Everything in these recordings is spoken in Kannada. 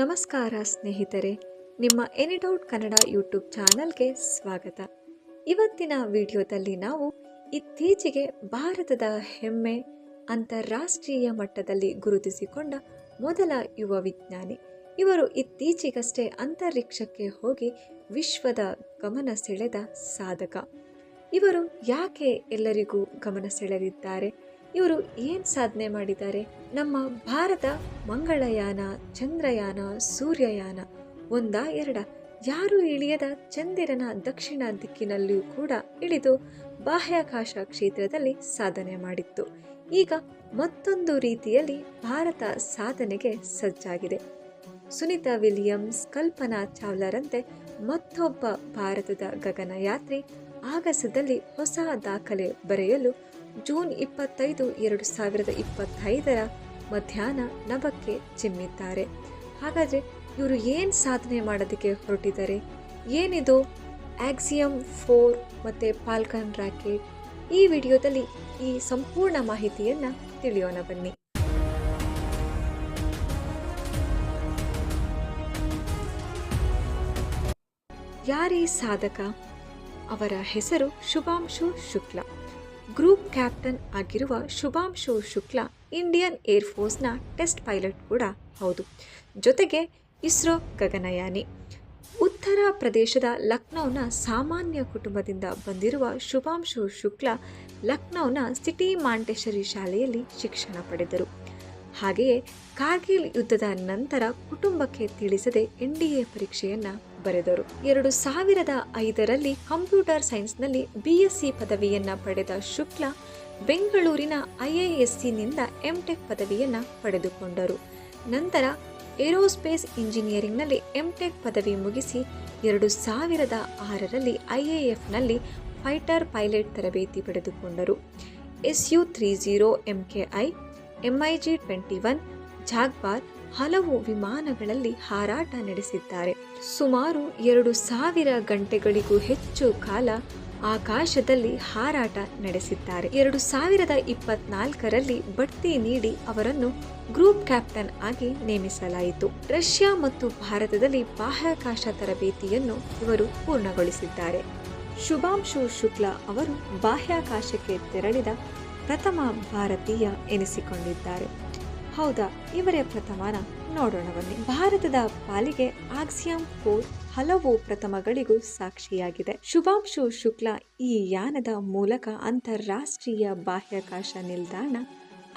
ನಮಸ್ಕಾರ ಸ್ನೇಹಿತರೆ, ನಿಮ್ಮ ಎನಿಡೌಟ್ ಕನ್ನಡ ಯೂಟ್ಯೂಬ್ ಚಾನಲ್ಗೆ ಸ್ವಾಗತ. ಇವತ್ತಿನ ವಿಡಿಯೋದಲ್ಲಿ ನಾವು ಇತ್ತೀಚೆಗೆ ಭಾರತದ ಹೆಮ್ಮೆ ಅಂತಾರಾಷ್ಟ್ರೀಯ ಮಟ್ಟದಲ್ಲಿ ಗುರುತಿಸಿಕೊಂಡ ಮೊದಲ ಯುವ ವಿಜ್ಞಾನಿ. ಇವರು ಇತ್ತೀಚೆಗಷ್ಟೇ ಅಂತರಿಕ್ಷಕ್ಕೆ ಹೋಗಿ ವಿಶ್ವದ ಗಮನ ಸೆಳೆದ ಸಾಧಕ. ಇವರು ಯಾಕೆ ಎಲ್ಲರಿಗೂ ಗಮನ ಸೆಳೆದಿದ್ದಾರೆ? ಇವರು ಏನು ಸಾಧನೆ ಮಾಡಿದ್ದಾರೆ? ನಮ್ಮ ಭಾರತ ಮಂಗಳಯಾನ, ಚಂದ್ರಯಾನ, ಸೂರ್ಯಯಾನ ಒಂದ ಎರಡ. ಯಾರು ಇಳಿಯದ ಚಂದಿರನ ದಕ್ಷಿಣ ದಿಕ್ಕಿನಲ್ಲಿಯೂ ಕೂಡ ಇಳಿದು ಬಾಹ್ಯಾಕಾಶ ಕ್ಷೇತ್ರದಲ್ಲಿ ಸಾಧನೆ ಮಾಡಿತ್ತು. ಈಗ ಮತ್ತೊಂದು ರೀತಿಯಲ್ಲಿ ಭಾರತ ಸಾಧನೆಗೆ ಸಜ್ಜಾಗಿದೆ. ಸುನಿತಾ ವಿಲಿಯಮ್ಸ್ ಕಲ್ಪನಾ ಚಾವ್ಲಾರಂತೆ ಮತ್ತೊಬ್ಬ ಭಾರತದ ಗಗನಯಾತ್ರಿ ಆಗಸದಲ್ಲಿ ಹೊಸ ದಾಖಲೆ ಬರೆಯಲು ಜೂನ್ ಇಪ್ಪತ್ತೈದು, ಎರಡು ಸಾವಿರದ ಇಪ್ಪತ್ತೈದರ ಮಧ್ಯಾಹ್ನ ನಭಕ್ಕೆ ಚಿಮ್ಮಿದ್ದಾರೆ. ಹಾಗಾದರೆ ಇವರು ಏನು ಸಾಧನೆ ಮಾಡೋದಕ್ಕೆ ಹೊರಟಿದ್ದಾರೆ? ಏನಿದು? ಆಕ್ಸಿಯಂ ಫೋರ್ ಮತ್ತು ಪಾಲ್ಕನ್ ರಾಕೆಟ್ ಈ ವಿಡಿಯೋದಲ್ಲಿ ಈ ಸಂಪೂರ್ಣ ಮಾಹಿತಿಯನ್ನು ತಿಳಿಯೋಣ ಬನ್ನಿ. ಯಾರೀ ಸಾಧಕ? ಅವರ ಹೆಸರು ಶುಭಾಂಶು ಶುಕ್ಲ. ಗ್ರೂಪ್ ಕ್ಯಾಪ್ಟನ್ ಆಗಿರುವ ಶುಭಾಂಶು ಶುಕ್ಲಾ ಇಂಡಿಯನ್ ಏರ್ಫೋರ್ಸ್ನ ಟೆಸ್ಟ್ ಪೈಲಟ್ ಕೂಡ ಹೌದು. ಜೊತೆಗೆ ಇಸ್ರೋ ಗಗನಯಾನಿ. ಉತ್ತರ ಪ್ರದೇಶದ ಲಕ್ನೌನ ಸಾಮಾನ್ಯ ಕುಟುಂಬದಿಂದ ಬಂದಿರುವ ಶುಭಾಂಶು ಶುಕ್ಲಾ ಲಕ್ನೌನ ಸಿಟಿ ಮಾಂಟೇಶರಿ ಶಾಲೆಯಲ್ಲಿ ಶಿಕ್ಷಣ ಪಡೆದರು. ಹಾಗೆಯೇ ಕಾರ್ಗಿಲ್ ಯುದ್ಧದ ನಂತರ ಕುಟುಂಬಕ್ಕೆ ತಿಳಿಸದೆ ಎನ್ ಡಿ ಎ ಪರೀಕ್ಷೆಯನ್ನು ಬರೆದರು. ಎರಡು ಸಾವಿರದ ಐದರಲ್ಲಿ ಕಂಪ್ಯೂಟರ್ ಸೈನ್ಸ್ನಲ್ಲಿ ಬಿ ಎಸ್ ಸಿ ಪದವಿಯನ್ನು ಪಡೆದ ಶುಕ್ಲಾ ಬೆಂಗಳೂರಿನ ಐಐಎಸ್ಸಿನಿಂದ ಎಂಟೆಕ್ ಪದವಿಯನ್ನು ಪಡೆದುಕೊಂಡರು. ನಂತರ ಏರೋಸ್ಪೇಸ್ ಇಂಜಿನಿಯರಿಂಗ್ನಲ್ಲಿ ಎಂಟೆಕ್ ಪದವಿ ಮುಗಿಸಿ ಎರಡು ಸಾವಿರದ ಆರರಲ್ಲಿ ಐಎಎಫ್ನಲ್ಲಿ ಫೈಟರ್ ಪೈಲಟ್ ತರಬೇತಿ ಪಡೆದುಕೊಂಡರು. S U three zero M K I MIG twenty one, Jaguar ಹಲವು ವಿಮಾನಗಳಲ್ಲಿ ಹಾರಾಟ ನಡೆಸಿದ್ದಾರೆ. ಸುಮಾರು ಎರಡು ಸಾವಿರ ಗಂಟೆಗಳಿಗೂ ಹೆಚ್ಚು ಕಾಲ ಆಕಾಶದಲ್ಲಿ ಹಾರಾಟ ನಡೆಸಿದ್ದಾರೆ. ಎರಡು ಸಾವಿರದ ಇಪ್ಪತ್ನಾಲ್ಕರಲ್ಲಿ ಬಡ್ತಿ ನೀಡಿ ಅವರನ್ನು ಗ್ರೂಪ್ ಕ್ಯಾಪ್ಟನ್ ಆಗಿ ನೇಮಿಸಲಾಯಿತು. ರಷ್ಯಾ ಮತ್ತು ಭಾರತದಲ್ಲಿ ಬಾಹ್ಯಾಕಾಶ ತರಬೇತಿಯನ್ನು ಇವರು ಪೂರ್ಣಗೊಳಿಸಿದ್ದಾರೆ. ಶುಭಾಂಶು ಶುಕ್ಲ ಅವರು ಬಾಹ್ಯಾಕಾಶಕ್ಕೆ ತೆರಳಿದ ಪ್ರಥಮ ಭಾರತೀಯ ಎನಿಸಿಕೊಂಡಿದ್ದಾರೆ. ಹೌದಾ? ಇವರೇ ಪ್ರಥಮನ? ನೋಡೋಣ ಬನ್ನಿ. ಭಾರತದ ಪಾಲಿಗೆ ಆಕ್ಸಿಯಂ ಫೋರ್ ಹಲವು ಪ್ರಥಮಗಳಿಗೂ ಸಾಕ್ಷಿಯಾಗಿದೆ. ಶುಭಾಂಶು ಶುಕ್ಲ ಈ ಯಾನದ ಮೂಲಕ ಅಂತಾರಾಷ್ಟ್ರೀಯ ಬಾಹ್ಯಾಕಾಶ ನಿಲ್ದಾಣ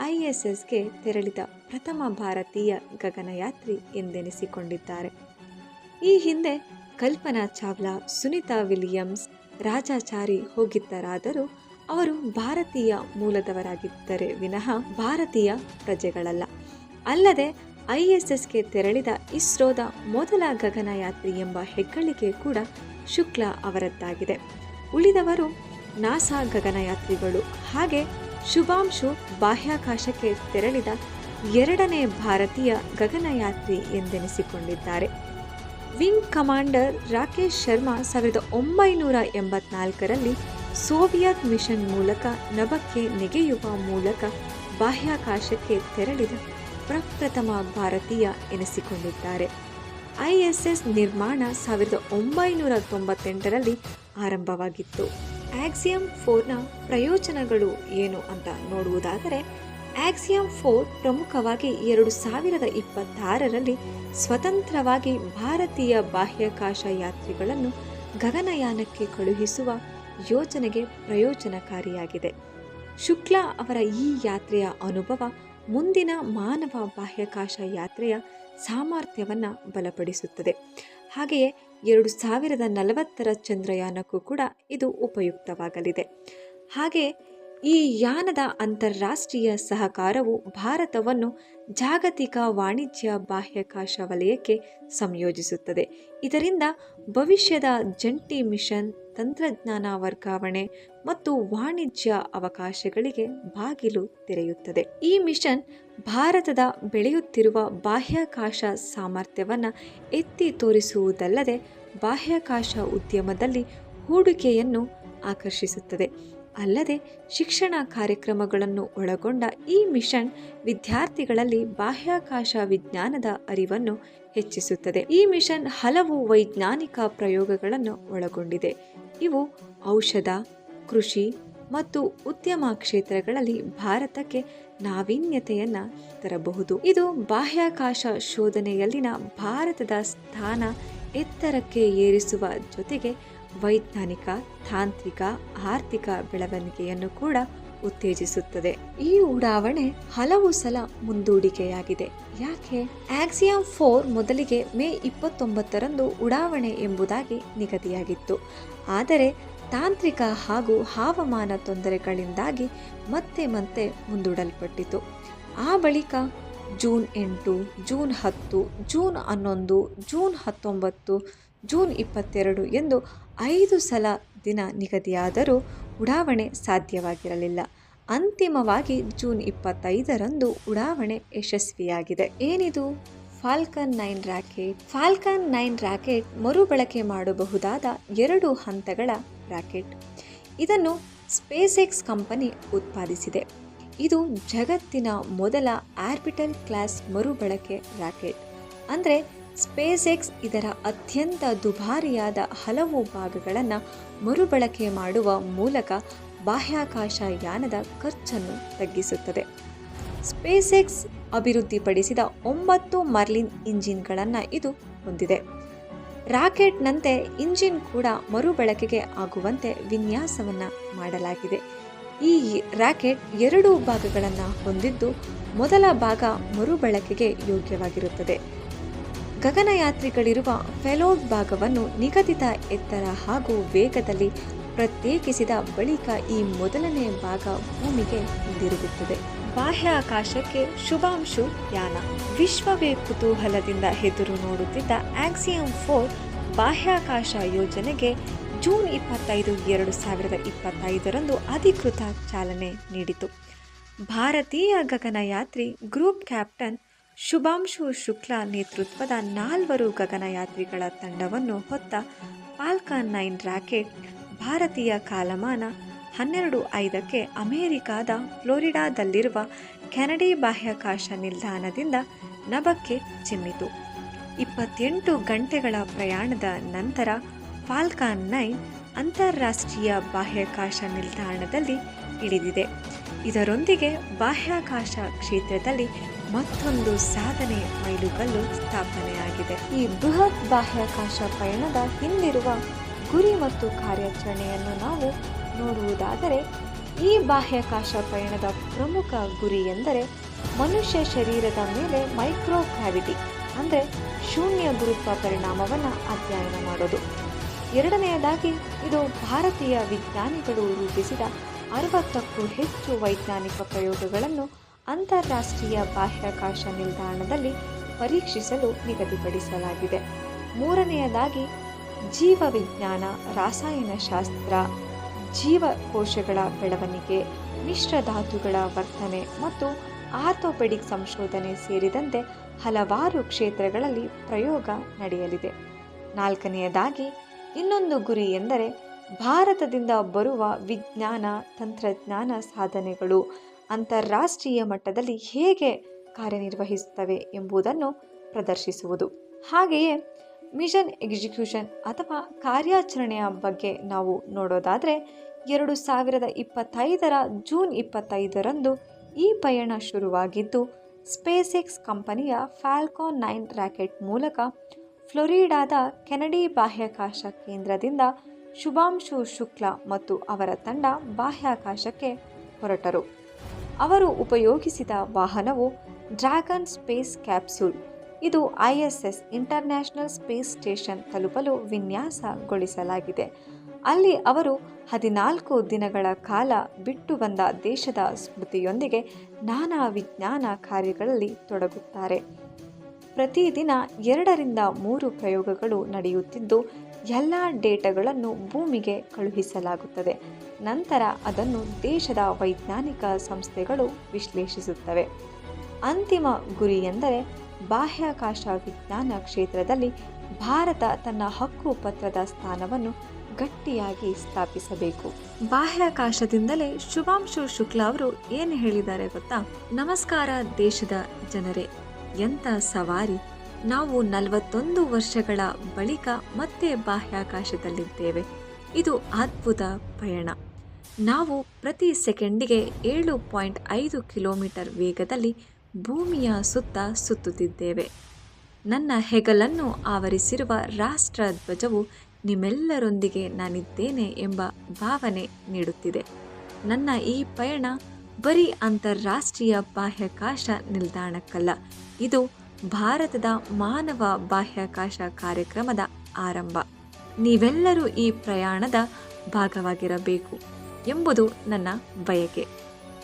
ಐಎಸ್ಎಸ್ಗೆ ತೆರಳಿದ ಪ್ರಥಮ ಭಾರತೀಯ ಗಗನಯಾತ್ರಿ ಎಂದೆನಿಸಿಕೊಂಡಿದ್ದಾರೆ. ಈ ಹಿಂದೆ ಕಲ್ಪನಾ ಚಾವ್ಲಾ, ಸುನಿತಾ ವಿಲಿಯಮ್ಸ್, ರಾಜಾಚಾರಿ ಹೋಗಿದ್ದರಾದರೂ ಅವರು ಭಾರತೀಯ ಮೂಲದವರಾಗಿದ್ದರೆ ವಿನಃ ಭಾರತೀಯ ಪ್ರಜೆಗಳಲ್ಲ. ಅಲ್ಲದೆ ಐಎಸ್ಎಸ್ಗೆ ತೆರಳಿದ ಇಸ್ರೋದ ಮೊದಲ ಗಗನಯಾತ್ರಿ ಎಂಬ ಹೆಗ್ಗಳಿಕೆ ಕೂಡ ಶುಕ್ಲ ಅವರದ್ದಾಗಿದೆ. ಉಳಿದವರು ನಾಸಾ ಗಗನಯಾತ್ರಿಗಳು. ಹಾಗೆ ಶುಭಾಂಶು ಬಾಹ್ಯಾಕಾಶಕ್ಕೆ ತೆರಳಿದ ಎರಡನೇ ಭಾರತೀಯ ಗಗನಯಾತ್ರಿ ಎಂದೆನಿಸಿಕೊಂಡಿದ್ದಾರೆ. ವಿಂಗ್ ಕಮಾಂಡರ್ ರಾಕೇಶ್ ಶರ್ಮಾ ಸಾವಿರದ ಒಂಬೈನೂರ ಎಂಬತ್ನಾಲ್ಕರಲ್ಲಿ ಸೋವಿಯತ್ ಮಿಷನ್ ಮೂಲಕ ನಭಕ್ಕೆ ನೆಗೆಯುವ ಮೂಲಕ ಬಾಹ್ಯಾಕಾಶಕ್ಕೆ ತೆರಳಿದ ಪ್ರಪ್ರಥಮ ಭಾರತೀಯ ಎನಿಸಿಕೊಂಡಿದ್ದಾರೆ. ಐಎಸ್ಎಸ್ ನಿರ್ಮಾಣ ಸಾವಿರದ ಒಂಬೈನೂರ ತೊಂಬತ್ತೆಂಟರಲ್ಲಿ ಆರಂಭವಾಗಿತ್ತು. ಆಕ್ಸಿಯಂ ಫೋರ್ನ ಪ್ರಯೋಜನಗಳು ಏನು ಅಂತ ನೋಡುವುದಾದರೆ, ಆಕ್ಸಿಯಂ ಫೋರ್ ಪ್ರಮುಖವಾಗಿ ಎರಡು ಸಾವಿರದ ಇಪ್ಪತ್ತಾರರಲ್ಲಿ ಸ್ವತಂತ್ರವಾಗಿ ಭಾರತೀಯ ಬಾಹ್ಯಾಕಾಶ ಯಾತ್ರಿಗಳನ್ನು ಗಗನಯಾನಕ್ಕೆ ಕಳುಹಿಸುವ ಯೋಜನೆಗೆ ಪ್ರಯೋಜನಕಾರಿಯಾಗಿದೆ. ಶುಕ್ಲಾ ಅವರ ಈ ಯಾತ್ರೆಯ ಅನುಭವ ಮುಂದಿನ ಮಾನವ ಬಾಹ್ಯಾಕಾಶ ಯಾತ್ರೆಯ ಸಾಮರ್ಥ್ಯವನ್ನು ಬಲಪಡಿಸುತ್ತದೆ. ಹಾಗೆಯೇ ಎರಡು ಸಾವಿರದ ನಲವತ್ತರ ಚಂದ್ರಯಾನಕ್ಕೂ ಕೂಡ ಇದು ಉಪಯುಕ್ತವಾಗಲಿದೆ. ಹಾಗೆ ಈ ಯಾನದ ಅಂತಾರಾಷ್ಟ್ರೀಯ ಸಹಕಾರವು ಭಾರತವನ್ನು ಜಾಗತಿಕ ವಾಣಿಜ್ಯ ಬಾಹ್ಯಾಕಾಶ ವಲಯಕ್ಕೆ ಸಂಯೋಜಿಸುತ್ತದೆ. ಇದರಿಂದ ಭವಿಷ್ಯದ ಜಂಟಿ ಮಿಷನ್, ತಂತ್ರಜ್ಞಾನ ವರ್ಗಾವಣೆ ಮತ್ತು ವಾಣಿಜ್ಯ ಅವಕಾಶಗಳಿಗೆ ಬಾಗಿಲು ತೆರೆಯುತ್ತದೆ. ಈ ಮಿಷನ್ ಭಾರತದ ಬೆಳೆಯುತ್ತಿರುವ ಬಾಹ್ಯಾಕಾಶ ಸಾಮರ್ಥ್ಯವನ್ನು ಎತ್ತಿ ತೋರಿಸುವುದಲ್ಲದೆ ಬಾಹ್ಯಾಕಾಶ ಉದ್ಯಮದಲ್ಲಿ ಹೂಡಿಕೆಯನ್ನು ಆಕರ್ಷಿಸುತ್ತದೆ. ಅಲ್ಲದೆ ಶಿಕ್ಷಣ ಕಾರ್ಯಕ್ರಮಗಳನ್ನು ಒಳಗೊಂಡ ಈ ಮಿಷನ್ ವಿದ್ಯಾರ್ಥಿಗಳಲ್ಲಿ ಬಾಹ್ಯಾಕಾಶ ವಿಜ್ಞಾನದ ಅರಿವನ್ನು ಹೆಚ್ಚಿಸುತ್ತದೆ. ಈ ಮಿಷನ್ ಹಲವು ವೈಜ್ಞಾನಿಕ ಪ್ರಯೋಗಗಳನ್ನು ಒಳಗೊಂಡಿದೆ. ಇವು ಔಷಧ, ಕೃಷಿ ಮತ್ತು ಉದ್ಯಮ ಕ್ಷೇತ್ರಗಳಲ್ಲಿ ಭಾರತಕ್ಕೆ ನಾವೀನ್ಯತೆಯನ್ನು ತರಬಹುದು. ಇದು ಬಾಹ್ಯಾಕಾಶ ಶೋಧನೆಯಲ್ಲಿನ ಭಾರತದ ಸ್ಥಾನ ಎತ್ತರಕ್ಕೆ ಏರಿಸುವ ಜೊತೆಗೆ ವೈಜ್ಞಾನಿಕ, ತಾಂತ್ರಿಕ, ಆರ್ಥಿಕ ಬೆಳವಣಿಗೆಯನ್ನು ಕೂಡ ಉತ್ತೇಜಿಸುತ್ತದೆ. ಈ ಉಡಾವಣೆ ಹಲವು ಸಲ ಮುಂದೂಡಿಕೆಯಾಗಿದೆ. ಯಾಕೆ? ಆಕ್ಸಿಯಂ ಫೋರ್ ಮೊದಲಿಗೆ ಮೇ ಇಪ್ಪತ್ತೊಂಬತ್ತರಂದು ಉಡಾವಣೆ ಎಂಬುದಾಗಿ ನಿಗದಿಯಾಗಿತ್ತು. ಆದರೆ ತಾಂತ್ರಿಕ ಹಾಗೂ ಹವಾಮಾನ ತೊಂದರೆಗಳಿಂದಾಗಿ ಮತ್ತೆ ಮತ್ತೆ ಮುಂದೂಡಲ್ಪಟ್ಟಿತು. ಆ ಬಳಿಕ ಜೂನ್ ಎಂಟು, ಜೂನ್ ಹತ್ತು, ಜೂನ್ ಹನ್ನೊಂದು, ಜೂನ್ ಹತ್ತೊಂಬತ್ತು ಜೂನ್ ಇಪ್ಪತ್ತೆರಡು ಎಂದು ಐದು ಸಲ ದಿನ ನಿಗದಿಯಾದರೂ ಉಡಾವಣೆ ಸಾಧ್ಯವಾಗಿರಲಿಲ್ಲ. ಅಂತಿಮವಾಗಿ ಜೂನ್ ಇಪ್ಪತ್ತೈದರಂದು ಉಡಾವಣೆ ಯಶಸ್ವಿಯಾಗಿದೆ. ಏನಿದು? Falcon nine rocket. Falcon nine rocket ಮರುಬಳಕೆ ಮಾಡಬಹುದಾದ ಎರಡು ಹಂತಗಳ ರಾಕೆಟ್. ಇದನ್ನು ಸ್ಪೇಸ್ ಎಕ್ಸ್ ಕಂಪನಿ ಉತ್ಪಾದಿಸಿದೆ. ಇದು ಜಗತ್ತಿನ ಮೊದಲ ಆರ್ಬಿಟಲ್ ಕ್ಲಾಸ್ ಮರುಬಳಕೆ ರಾಕೆಟ್. ಅಂದರೆ ಸ್ಪೇಸ್ ಎಕ್ಸ್ ಇದರ ಅತ್ಯಂತ ದುಬಾರಿಯಾದ ಹಲವು ಭಾಗಗಳನ್ನು ಮರುಬಳಕೆ ಮಾಡುವ ಮೂಲಕ ಬಾಹ್ಯಾಕಾಶ ಯಾನದ ಖರ್ಚನ್ನು ತಗ್ಗಿಸುತ್ತದೆ. ಸ್ಪೇಸ್ ಎಕ್ಸ್ ಅಭಿವೃದ್ಧಿಪಡಿಸಿದ ಒಂಬತ್ತು ಮರ್ಲಿನ್ ಇಂಜಿನ್ಗಳನ್ನು ಇದು ಹೊಂದಿದೆ. ರಾಕೆಟ್ನಂತೆ ಇಂಜಿನ್ ಕೂಡ ಮರುಬಳಕೆಗೆ ಆಗುವಂತೆ ವಿನ್ಯಾಸವನ್ನು ಮಾಡಲಾಗಿದೆ. ಈ ರಾಕೆಟ್ ಎರಡು ಭಾಗಗಳನ್ನು ಹೊಂದಿದ್ದು ಮೊದಲ ಭಾಗ ಮರುಬಳಕೆಗೆ ಯೋಗ್ಯವಾಗಿರುತ್ತದೆ. ಗಗನಯಾತ್ರಿಗಳಿರುವ ಫೆಲೋಡ್ ಭಾಗವನ್ನು ನಿಗದಿತ ಎತ್ತರ ಹಾಗೂ ವೇಗದಲ್ಲಿ ಪ್ರತ್ಯೇಕಿಸಿದ ಬಳಿಕ ಈ ಮೊದಲನೆಯ ಭಾಗ ಭೂಮಿಗೆ ಹಿಂದಿರುಗುತ್ತದೆ. ಬಾಹ್ಯಾಕಾಶಕ್ಕೆ ಶುಭಾಂಶು ಯಾನ. ವಿಶ್ವವೇ ಕುತೂಹಲದಿಂದ ಎದುರು ನೋಡುತ್ತಿದ್ದ ಆಕ್ಸಿಯಂ ಫೋರ್ ಬಾಹ್ಯಾಕಾಶ ಯೋಜನೆಗೆ ಜೂನ್ ಇಪ್ಪತ್ತೈದು, ಎರಡು ಸಾವಿರದ ಇಪ್ಪತ್ತೈದರಂದು ಅಧಿಕೃತ ಚಾಲನೆ ನೀಡಿತು. ಭಾರತೀಯ ಗಗನಯಾತ್ರಿ ಗ್ರೂಪ್ ಕ್ಯಾಪ್ಟನ್ ಶುಭಾಂಶು ಶುಕ್ಲಾ ನೇತೃತ್ವದ ನಾಲ್ವರು ಗಗನಯಾತ್ರಿಗಳ ತಂಡವನ್ನು ಹೊತ್ತ ಪಾಲ್ಕಾನ್ ನೈನ್ ರಾಕೆಟ್ ಭಾರತೀಯ ಕಾಲಮಾನ ಹನ್ನೆರಡು ಐದಕ್ಕೆ ಅಮೆರಿಕಾದ ಫ್ಲೋರಿಡಾದಲ್ಲಿರುವ ಕೆನಡಿ ಬಾಹ್ಯಾಕಾಶ ನಿಲ್ದಾಣದಿಂದ ನಭಕ್ಕೆ ಚಿಮ್ಮಿತು. ಇಪ್ಪತ್ತೆಂಟು ಗಂಟೆಗಳ ಪ್ರಯಾಣದ ನಂತರ ಫಾಲ್ಕಾನ್ ನೈನ್ ಅಂತಾರಾಷ್ಟ್ರೀಯ ಬಾಹ್ಯಾಕಾಶ ನಿಲ್ದಾಣದಲ್ಲಿ ಇಳಿದಿದೆ. ಇದರೊಂದಿಗೆ ಬಾಹ್ಯಾಕಾಶ ಕ್ಷೇತ್ರದಲ್ಲಿ ಮತ್ತೊಂದು ಸಾಧನೆ ಮೈಲುಗಲ್ಲು ಸ್ಥಾಪನೆಯಾಗಿದೆ. ಈ ಬೃಹತ್ ಬಾಹ್ಯಾಕಾಶ ಪಯಣದ ಹಿಂದಿರುವ ಗುರಿ ಮತ್ತು ಕಾರ್ಯಾಚರಣೆಯನ್ನು ನಾವು ನೋಡುವುದಾದರೆ, ಈ ಬಾಹ್ಯಾಕಾಶ ಪಯಣದ ಪ್ರಮುಖ ಗುರಿ ಎಂದರೆ ಮನುಷ್ಯ ಶರೀರದ ಮೇಲೆ ಮೈಕ್ರೋ ಗ್ರಾವಿಟಿ ಅಂದರೆ ಶೂನ್ಯ ಗುರುತ್ವ ಪರಿಣಾಮವನ್ನು ಅಧ್ಯಯನ ಮಾಡೋದು. ಎರಡನೆಯದಾಗಿ, ಇದು ಭಾರತೀಯ ವಿಜ್ಞಾನಿಗಳು ರೂಪಿಸಿದ ಅರವತ್ತಕ್ಕೂ ಹೆಚ್ಚು ವೈಜ್ಞಾನಿಕ ಪ್ರಯೋಗಗಳನ್ನು ಅಂತಾರಾಷ್ಟ್ರೀಯ ಬಾಹ್ಯಾಕಾಶ ನಿಲ್ದಾಣದಲ್ಲಿ ಪರೀಕ್ಷಿಸಲು ನಿಗದಿಪಡಿಸಲಾಗಿದೆ. ಮೂರನೆಯದಾಗಿ, ಜೀವವಿಜ್ಞಾನ, ರಾಸಾಯನಶಾಸ್ತ್ರ, ಜೀವಕೋಶಗಳ ಬೆಳವಣಿಗೆ ಮಿಶ್ರಧಾತುಗಳ ವರ್ತನೆ ಮತ್ತು ಆರ್ಥೋಪೆಡಿಕ್ ಸಂಶೋಧನೆ ಸೇರಿದಂತೆ ಹಲವಾರು ಕ್ಷೇತ್ರಗಳಲ್ಲಿ ಪ್ರಯೋಗ ನಡೆಯಲಿದೆ. ನಾಲ್ಕನೆಯದಾಗಿ, ಇನ್ನೊಂದು ಗುರಿ ಎಂದರೆ, ಭಾರತದಿಂದ ಬರುವ ವಿಜ್ಞಾನ, ತಂತ್ರಜ್ಞಾನ ಸಾಧನೆಗಳು ಅಂತಾರಾಷ್ಟ್ರೀಯ ಮಟ್ಟದಲ್ಲಿ ಹೇಗೆ ಕಾರ್ಯನಿರ್ವಹಿಸುತ್ತವೆ ಎಂಬುದನ್ನು ಪ್ರದರ್ಶಿಸುವುದು. ಹಾಗೆಯೇ ಮಿಷನ್ ಎಕ್ಸಿಕ್ಯೂಷನ್ ಅಥವಾ ಕಾರ್ಯಾಚರಣೆಯ ಬಗ್ಗೆ ನಾವು ನೋಡೋದಾದರೆ ಎರಡು ಸಾವಿರದ ಇಪ್ಪತ್ತೈದರ ಜೂನ್ ಇಪ್ಪತ್ತೈದರಂದು ಈ ಪಯಣ ಶುರುವಾಗಿದ್ದು ಸ್ಪೇಸ್ ಎಕ್ಸ್ ಕಂಪನಿಯ ಫ್ಯಾಲ್ಕಾನ್ ನೈನ್ ರಾಕೆಟ್ ಮೂಲಕ ಫ್ಲೋರಿಡಾದ ಕೆನಡಿ ಬಾಹ್ಯಾಕಾಶ ಕೇಂದ್ರದಿಂದ ಶುಭಾಂಶು ಶುಕ್ಲಾ ಮತ್ತು ಅವರ ತಂಡ ಬಾಹ್ಯಾಕಾಶಕ್ಕೆ ಹೊರಟರು. ಅವರು ಉಪಯೋಗಿಸಿದ ವಾಹನವು ಡ್ರ್ಯಾಗನ್ ಸ್ಪೇಸ್ ಕ್ಯಾಪ್ಸೂಲ್ ಇದು ISS S S international space station ತಲುಪಲು ವಿನ್ಯಾಸಗೊಳಿಸಲಾಗಿದೆ. ಅಲ್ಲಿ ಅವರು ಹದಿನಾಲ್ಕು ದಿನಗಳ ಕಾಲ ಬಿಟ್ಟು ಬಂದ ದೇಶದ ಸ್ಮೃತಿಯೊಂದಿಗೆ ನಾನಾ ವಿಜ್ಞಾನ ಕಾರ್ಯಗಳಲ್ಲಿ ತೊಡಗುತ್ತಾರೆ. ಪ್ರತಿದಿನ ಎರಡರಿಂದ ಮೂರು ಪ್ರಯೋಗಗಳು ನಡೆಯುತ್ತಿದ್ದು ಎಲ್ಲ ಡೇಟಾಗಳನ್ನು ಭೂಮಿಗೆ ಕಳುಹಿಸಲಾಗುತ್ತದೆ. ನಂತರ ಅದನ್ನು ದೇಶದ ವೈಜ್ಞಾನಿಕ ಸಂಸ್ಥೆಗಳು ವಿಶ್ಲೇಷಿಸುತ್ತವೆ. ಅಂತಿಮ ಗುರಿ ಎಂದರೆ ಬಾಹ್ಯಾಕಾಶ ವಿಜ್ಞಾನ ಕ್ಷೇತ್ರದಲ್ಲಿ ಭಾರತ ತನ್ನ ಹಕ್ಕು ಪತ್ರದ ಸ್ಥಾನವನ್ನು ಗಟ್ಟಿಯಾಗಿ ಸ್ಥಾಪಿಸಬೇಕು. ಬಾಹ್ಯಾಕಾಶದಿಂದಲೇ ಶುಭಾಂಶು ಶುಕ್ಲಾ ಅವರು ಏನು ಹೇಳಿದ್ದಾರೆ ಗೊತ್ತಾ? ನಮಸ್ಕಾರ ದೇಶದ ಜನರೇ ಎಂಥ ಸವಾರಿ. ನಾವು ನಲವತ್ತೊಂದು ವರ್ಷಗಳ ಬಳಿಕ ಮತ್ತೆ ಬಾಹ್ಯಾಕಾಶದಲ್ಲಿದ್ದೇವೆ. ಇದು ಅದ್ಭುತ ಪಯಣ. ನಾವು ಪ್ರತಿ ಸೆಕೆಂಡಿಗೆ ಏಳು ಪಾಯಿಂಟ್ ಐದು ಕಿಲೋಮೀಟರ್ ವೇಗದಲ್ಲಿ ಭೂಮಿಯ ಸುತ್ತ ಸುತ್ತುತ್ತಿದ್ದೇವೆ. ನನ್ನ ಹೆಗಲನ್ನು ಆವರಿಸಿರುವ ರಾಷ್ಟ್ರ ಧ್ವಜವು ನಿಮ್ಮೆಲ್ಲರೊಂದಿಗೆ ನಾನಿದ್ದೇನೆ ಎಂಬ ಭಾವನೆ ನೀಡುತ್ತಿದೆ. ನನ್ನ ಈ ಪಯಣ ಬರೀ ಅಂತಾರಾಷ್ಟ್ರೀಯ ಬಾಹ್ಯಾಕಾಶ ನಿಲ್ದಾಣಕ್ಕಲ್ಲ. ಇದು ಭಾರತದ ಮಾನವ ಬಾಹ್ಯಾಕಾಶ ಕಾರ್ಯಕ್ರಮದ ಆರಂಭ. ನೀವೆಲ್ಲರೂ ಈ ಪ್ರಯಾಣದ ಭಾಗವಾಗಿರಬೇಕು ಎಂಬುದು ನನ್ನ ಬಯಕೆ.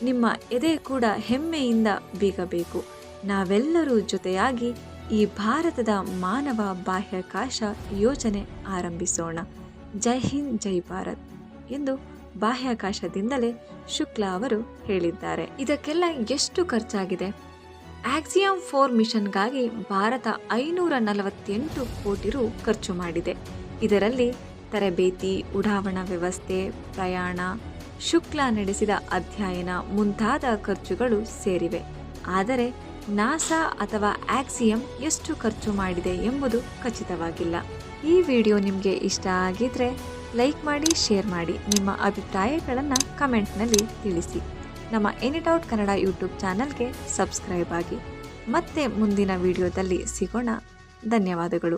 ನಿಮ್ಮ ಎದೆ ಕೂಡ ಹೆಮ್ಮೆಯಿಂದ ಬೀಗಬೇಕು. ನಾವೆಲ್ಲರೂ ಜೊತೆಯಾಗಿ ಈ ಭಾರತದ ಮಾನವ ಬಾಹ್ಯಾಕಾಶ ಯೋಜನೆ ಆರಂಭಿಸೋಣ. ಜೈ ಹಿಂದ್, ಜೈ ಭಾರತ್ ಎಂದು ಬಾಹ್ಯಾಕಾಶದಿಂದಲೇ ಶುಕ್ಲಾ ಅವರು ಹೇಳಿದ್ದಾರೆ. ಇದಕ್ಕೆಲ್ಲ ಎಷ್ಟು ಖರ್ಚಾಗಿದೆ? ಆಕ್ಸಿಯಂ ಫೋರ್ ಮಿಷನ್ಗಾಗಿ ಭಾರತ ಐನೂರ ನಲವತ್ತೆಂಟು ಕೋಟಿ ರು ಖರ್ಚು ಮಾಡಿದೆ. ಇದರಲ್ಲಿ ತರಬೇತಿ, ಉಡಾವಣಾ ವ್ಯವಸ್ಥೆ, ಪ್ರಯಾಣ, ಶುಕ್ಲ ನಡೆಸಿದ ಅಧ್ಯಯನ ಮುಂತಾದ ಖರ್ಚುಗಳು ಸೇರಿವೆ. ಆದರೆ ನಾಸಾ ಅಥವಾ ಆಕ್ಸಿಯಂ ಎಷ್ಟು ಖರ್ಚು ಮಾಡಿದೆ ಎಂಬುದು ಖಚಿತವಾಗಿಲ್ಲ. ಈ ವಿಡಿಯೋ ನಿಮಗೆ ಇಷ್ಟ ಆಗಿದ್ರೆ ಲೈಕ್ ಮಾಡಿ, ಶೇರ್ ಮಾಡಿ. ನಿಮ್ಮ ಅಭಿಪ್ರಾಯಗಳನ್ನು ಕಮೆಂಟ್ನಲ್ಲಿ ತಿಳಿಸಿ. ನಮ್ಮ ಎನಿಟೌಟ್ ಕನ್ನಡ ಯೂಟ್ಯೂಬ್ ಚಾನಲ್ಗೆ ಸಬ್ಸ್ಕ್ರೈಬ್ ಆಗಿ ಮತ್ತೆ ಮುಂದಿನ ವಿಡಿಯೋದಲ್ಲಿ ಸಿಗೋಣ. ಧನ್ಯವಾದಗಳು.